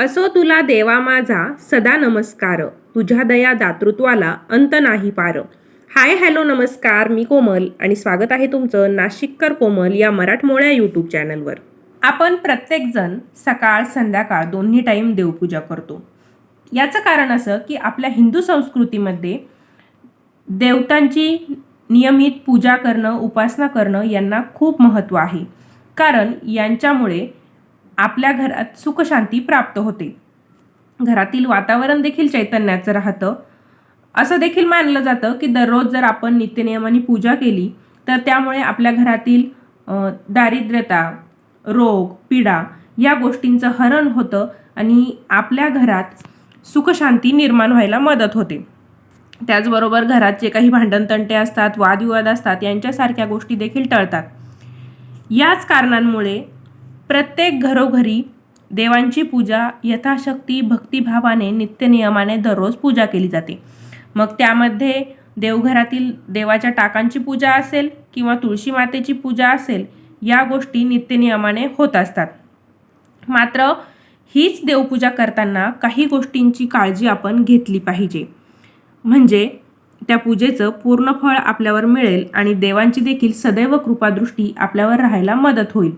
असो तुला देवा माझा सदा नमस्कार. तुझ्या दया दातृत्वाला अंत नाही पार. हाय हॅलो नमस्कार मी कोमल आणि स्वागत आहे तुमचं नाशिककर कोमल या मराठमोळ्या यूट्यूब चॅनलवर. आपण प्रत्येकजण सकाळ संध्याकाळ दोन्ही टाईम देवपूजा करतो. याचं कारण असं की आपल्या हिंदू संस्कृतीमध्ये देवतांची नियमित पूजा करणं उपासना करणं यांना खूप महत्त्व आहे. कारण यांच्यामुळे आपल्या घरात सुखशांती प्राप्त होते. घरातील वातावरण देखील चैतन्याचं राहतं. असं देखील मानलं जातं की दररोज जर आपण नित्यनियमाने पूजा केली तर त्यामुळे आपल्या घरातील दारिद्र्यता रोग पीडा या गोष्टींचं हरण होतं आणि आपल्या घरात सुखशांती निर्माण व्हायला मदत होते. त्याचबरोबर घरात जे काही भांडणतंटे असतात वादविवाद असतात यांच्यासारख्या गोष्टी देखील टळतात. याच कारणांमुळे प्रत्येक घरोघरी देवांची पूजा यथाशक्ती भक्तिभावाने नित्यनियमाने दररोज पूजा केली जाते. मग त्यामध्ये देवघरातील देवाच्या टाकांची पूजा असेल किंवा तुळशी मातेची पूजा असेल या गोष्टी नित्यनियमाने होत असतात. मात्र हीच देवपूजा करताना काही गोष्टींची काळजी आपण घेतली पाहिजे. म्हणजे त्या पूजेचं पूर्ण फळ आपल्यावर मिळेल आणि देवांची देखील सदैव कृपादृष्टी आपल्यावर राहायला मदत होईल.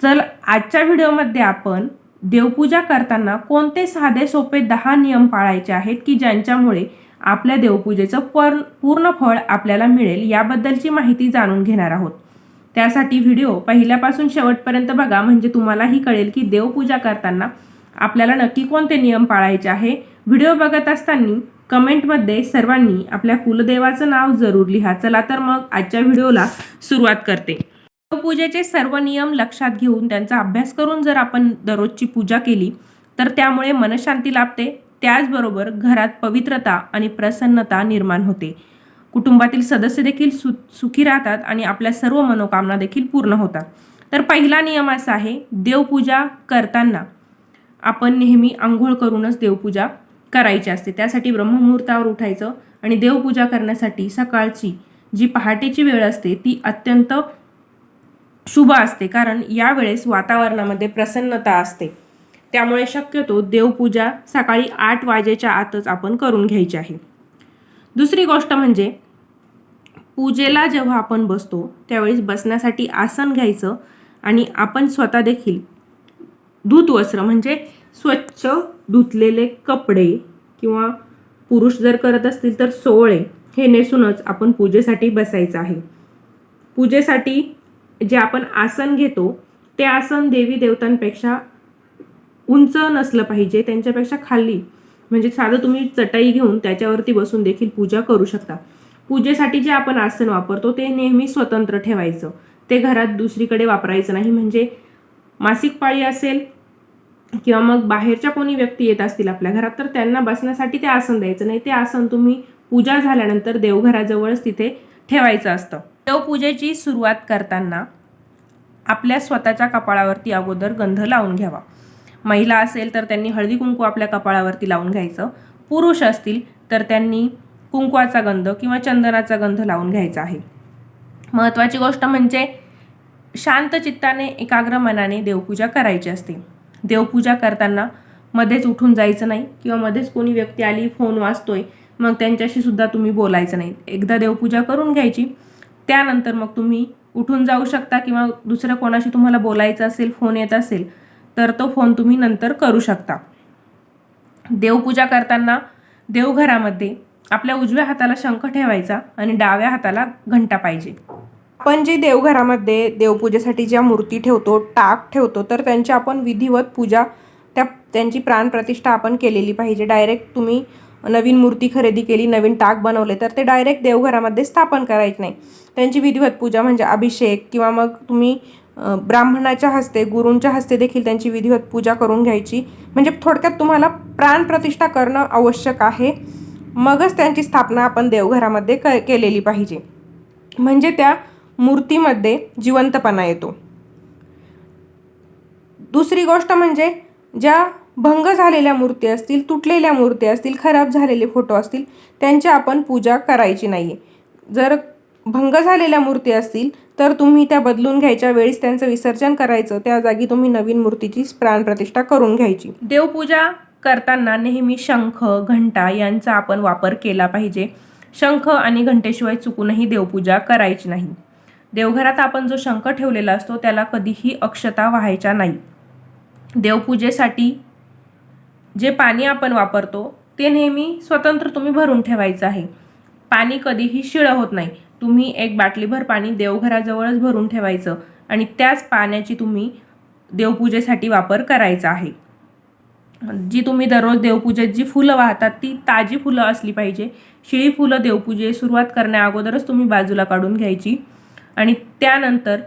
चल आजच्या व्हिडिओमध्ये आपण देवपूजा करताना कोणते साधे सोपे दहा नियम पाळायचे आहेत की ज्यांच्यामुळे आपल्या देवपूजेचं पर पूर्ण फळ आपल्याला मिळेल याबद्दलची माहिती जाणून घेणार आहोत. त्यासाठी व्हिडिओ पहिल्यापासून शेवटपर्यंत बघा म्हणजे तुम्हालाही कळेल की देवपूजा करताना आपल्याला नक्की कोणते नियम पाळायचे आहे. व्हिडिओ बघत असताना कमेंटमध्ये सर्वांनी आपल्या कुलदेवाचं नाव जरूर लिहा. चला तर मग आजच्या व्हिडिओला सुरुवात करते. देवपूजेचे सर्व नियम लक्षात घेऊन त्यांचा अभ्यास करून जर आपण दररोजची पूजा केली तर त्यामुळे मनशांती लाभते. त्याचबरोबर घरात पवित्रता आणि प्रसन्नता निर्माण होते. कुटुंबातील सदस्य देखील सु सुखी राहतात आणि आपल्या सर्व मनोकामना देखील पूर्ण होतात. तर पहिला नियम असा आहे देवपूजा करताना आपण नेहमी आंघोळ करूनच देवपूजा करायची असते. त्यासाठी ब्रह्ममुहूर्तावर उठायचं आणि देवपूजा करण्यासाठी सकाळची जी पहाटेची वेळ असते ती अत्यंत शुभ असते. कारण यावेळेस वातावरणामध्ये प्रसन्नता असते. त्यामुळे शक्यतो देवपूजा सकाळी आठ वाजेच्या आतच आपण करून घ्यायची आहे. दुसरी गोष्ट म्हणजे पूजेला जेव्हा आपण बसतो त्यावेळेस बसण्यासाठी आसन घ्यायचं आणि आपण स्वतः देखील धूत वस्त्र म्हणजे स्वच्छ धुतलेले कपडे किंवा पुरुष जर करत असतील तर सोवळे हे नेसूनच आपण पूजेसाठी बसायचं आहे. पूजेसाठी जे आपण आसन घेतो ते आसन देवी देवतांपेक्षा उंच नसलं पाहिजे त्यांच्यापेक्षा खाली. म्हणजे साधं तुम्ही चटाई घेऊन त्याच्यावरती बसून देखील पूजा करू शकता. पूजेसाठी जे आपण आसन वापरतो ते नेहमी स्वतंत्र ठेवायचं. ते घरात दुसरीकडे वापरायचं नाही. म्हणजे मासिक पाळी असेल किंवा मग बाहेरच्या कोणी व्यक्ती येत असतील आपल्या घरात तर त्यांना बसण्यासाठी ते आसन द्यायचं नाही. ते आसन तुम्ही पूजा झाल्यानंतर देवघराजवळच तिथे ठेवायचं असतं. देवपूजेची सुरुवात करताना आपल्या स्वतःच्या कपाळावरती अगोदर गंध लावून घ्यावा. महिला असेल तर त्यांनी हळदी कुंकू आपल्या कपाळावरती लावून घ्यायचं. पुरुष असतील तर त्यांनी कुंकवाचा गंध किंवा चंदनाचा गंध लावून घ्यायचा आहे. महत्त्वाची गोष्ट म्हणजे शांत चित्ताने एकाग्र मनाने देवपूजा करायची असते. देवपूजा करताना मध्येच उठून जायचं नाही किंवा मध्येच कोणी व्यक्ती आली फोन वाचतोय मग त्यांच्याशी सुद्धा तुम्ही बोलायचं नाही. एकदा देवपूजा करून घ्यायची. त्यानंतर मग तुम्ही उठून जाऊ शकता किंवा दुसऱ्या कोणाशी तुम्हाला बोलायचं असेल फोन येत असेल तर तो फोन तुम्ही नंतर करू शकता. देवपूजा करताना देवघरामध्ये आपल्या उजव्या हाताला शंख ठेवायचा आणि डाव्या हाताला घंटा पाहिजे. आपण जे देवघरामध्ये देवपूजेसाठी ज्या मूर्ती ठेवतो टाक ठेवतो तर त्यांची आपण विधिवत पूजा त्या त्यांची प्राणप्रतिष्ठा आपण केलेली पाहिजे. डायरेक्ट तुम्ही नवीन मूर्ती खरेदी केली नवीन टाक बनवले तर ते डायरेक्ट देवघरामध्ये स्थापन करायचे नाही. त्यांची विधिवत पूजा म्हणजे अभिषेक किंवा मग तुम्ही ब्राह्मणाच्या हस्ते गुरूंच्या हस्ते देखील त्यांची विधिवत पूजा करून घ्यायची. म्हणजे थोडक्यात तुम्हाला प्राणप्रतिष्ठा करणं आवश्यक आहे. मगच त्यांची स्थापना आपण देवघरामध्ये क केलेली पाहिजे. म्हणजे त्या मूर्तीमध्ये जिवंतपणा येतो. दुसरी गोष्ट म्हणजे ज्या भंग झालेल्या मूर्ती असतील तुटलेल्या मूर्ती असतील खराब झालेले फोटो असतील त्यांची आपण पूजा करायची नाही जर भंग झालेल्या मूर्ती असतील तर तुम्ही त्या बदलून घ्यायच्या वेळेस त्यांचं विसर्जन करायचं त्या जागी तुम्ही नवीन मूर्तीची प्राणप्रतिष्ठा करून घ्यायची. देवपूजा करताना नेहमी शंख घंटा यांचा आपण वापर केला पाहिजे. शंख आणि घंटेशिवाय चुकूनही देवपूजा करायची नाही. देवघरात आपण जो शंख ठेवलेला असतो त्याला कधीही अक्षता व्हायच्या नाही. देवपूजेसाठी जे पाणी आपण वापरतो ते नेहमी स्वतंत्र तुम्ही भरून ठेवायचं आहे. पाणी कधीही शिळं होत नाही. तुम्ही एक बाटलीभर पाणी देवघराजवळच भरून ठेवायचं आणि त्याच पाण्याची तुम्ही देवपूजेसाठी वापर करायचा आहे. जी तुम्ही दररोज देवपूजेत जी फुलं वाहतात ती ताजी फुलं असली पाहिजे. शिळी फुलं देवपूजे सुरुवात करण्या अगोदरच तुम्ही बाजूला काढून घ्यायची आणि त्यानंतर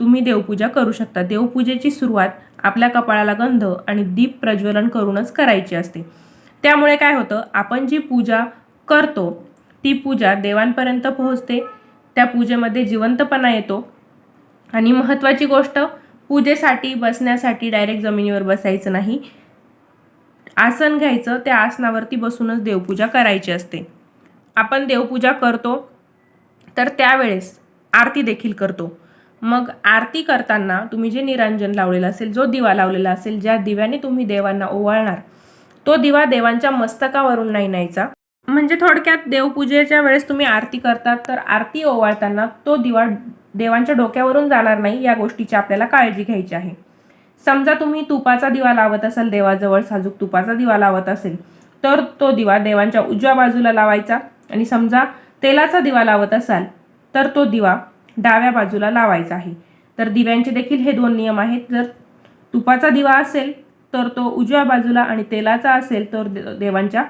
तुम्ही देवपूजा करू शकता. देवपूजेची सुरुवात आपल्या कपाळाला गंध आणि दीप प्रज्वलन करूनच करायची असते. त्यामुळे काय होतं? आपण जी पूजा करतो ती पूजा देवांपर्यंत पोहोचते. त्या पूजेमध्ये जिवंतपणा येतो. आणि महत्त्वाची गोष्ट पूजेसाठी बसण्यासाठी डायरेक्ट जमिनीवर बसायचं नाही. आसन घ्यायचं त्या आसनावरती बसूनच देवपूजा करायची असते. आपण देवपूजा करतो तर त्यावेळेस आरती देखील करतो. मग आरती करताना तुम्ही जे निरांजन लावलेलं असेल जो दिवा लावलेला असेल ज्या दिव्याने तुम्ही देवांना ओवाळणार तो दिवा देवांच्या मस्तकावरून नाही न्यायचा म्हणजे थोडक्यात देवपूजेच्या वेळेस तुम्ही आरती करतात तर आरती ओवाळताना तो दिवा देवांच्या डोक्यावरून जाणार नाही या गोष्टीची आपल्याला काळजी घ्यायची आहे. समजा तुम्ही तुपाचा दिवा लावत असाल देवाजवळ साजूक तुपाचा दिवा लावत असेल तर तो दिवा देवांच्या उजव्या बाजूला लावायचा. आणि समजा तेलाचा दिवा लावत असाल तर तो दिवा डाव्या बाजूला लावायचा आहे. तर दिव्यांचे देखील हे दोन नियम आहेत. जर तुपाचा दिवा असेल तर तो उजव्या बाजूला आणि तेलाचा असेल तर देवांच्या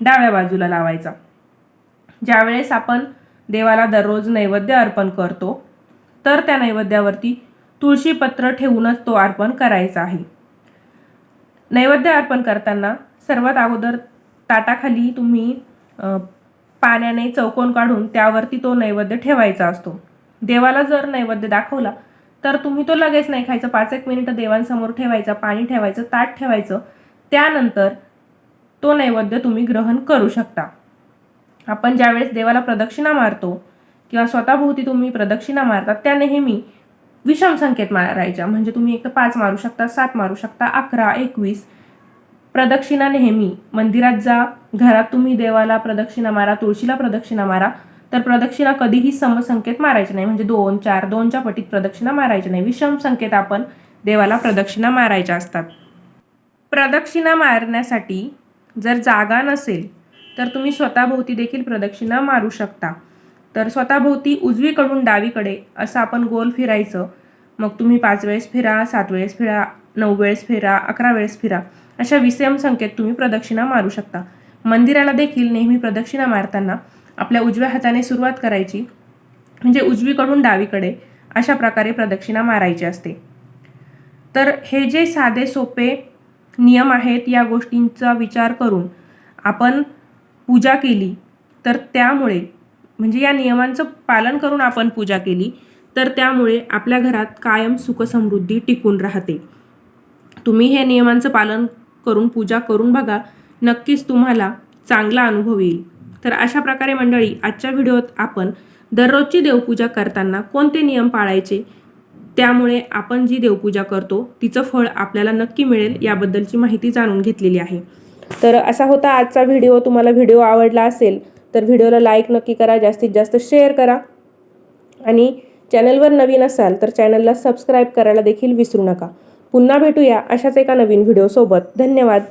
डाव्या बाजूला लावायचा. ज्यावेळेस आपण देवाला दररोज नैवेद्य अर्पण करतो तर त्या नैवेद्यावरती तुळशीपत्र ठेवूनच तो अर्पण करायचा आहे. नैवेद्य अर्पण करताना सर्वात अगोदर ताटाखाली तुम्ही पाण्याने चौकोन काढून त्यावरती तो नैवेद्य ठेवायचा असतो. देवाला जर नैवेद्य दाखवला तर तुम्ही तो लगेच नाही खायचं. पाच एक मिनिटं देवांसमोर ठेवायचं पाणी ठेवायचं ताट ठेवायचं. त्यानंतर तो नैवेद्य तुम्ही ग्रहण करू शकता. आपण ज्यावेळेस देवाला प्रदक्षिणा मारतो किंवा स्वतःभोवती तुम्ही प्रदक्षिणा मारतात त्या नेहमी विषम संकेत मारायच्या. म्हणजे तुम्ही एक तर पाच मारू शकता सात मारू शकता अकरा एकवीस. प्रदक्षिणा नेहमी. मंदिरात जा घरात तुम्ही देवाला प्रदक्षिणा मारा तुळशीला प्रदक्षिणा मारा. तर प्रदक्षिणा कधीही समसंकेत मारायचे नाही. म्हणजे दोन चार दोनच्या पटीत प्रदक्षिणा मारायची नाही. विषम संकेत आपण देवाला प्रदक्षिणा मारायच्या असतात. प्रदक्षिणा मारण्यासाठी जर जागा नसेल तर तुम्ही स्वतःभोवती देखील प्रदक्षिणा मारू शकता. तर स्वतःभोवती उजवीकडून डावीकडे असं आपण गोल फिरायचं. मग तुम्ही पाच वेळेस फिरा सात वेळेस फिरा नऊ वेळेस फिरा अकरा वेळेस फिरा. अशा विषम संख्येत तुम्ही प्रदक्षिणा मारू शकता. मंदिराला देखील नेहमी प्रदक्षिणा मारताना आपल्या उजव्या हाताने सुरुवात करायची. म्हणजे उजवीकडून डावीकडे अशा प्रकारे प्रदक्षिणा मारायची असते. तर हे जे साधे सोपे नियम आहेत या गोष्टींचा विचार करून आपण पूजा केली तर त्यामुळे म्हणजे या नियमांचं पालन करून आपण पूजा केली तर त्यामुळे आपल्या घरात कायम सुखसमृद्धी टिकून राहते. तुम्ही हे नियमांचं पालन करून पूजा करून बघा. नक्कीच तुम्हाला चांगला अनुभव येईल. तर अशा प्रकारे मंडळी आजच्या व्हिडिओत आपण दररोजची देवपूजा करताना कोणते नियम पाळायचे? त्यामुळे आपण जी देवपूजा करतो तिचं फळ आपल्याला नक्की मिळेल याबद्दलची माहिती जाणून घेतलेली आहे. तर असा होता आजचा व्हिडिओ. तुम्हाला व्हिडिओ आवडला असेल तर व्हिडिओला लाईक नक्की करा जास्तीत जास्त शेअर करा. आणि चॅनलवर नवीन असाल तर चॅनलला सबस्क्राईब करायला देखील विसरू नका. पुन्हा भेटूया अशाच एका नवीन व्हिडिओसोबत. धन्यवाद.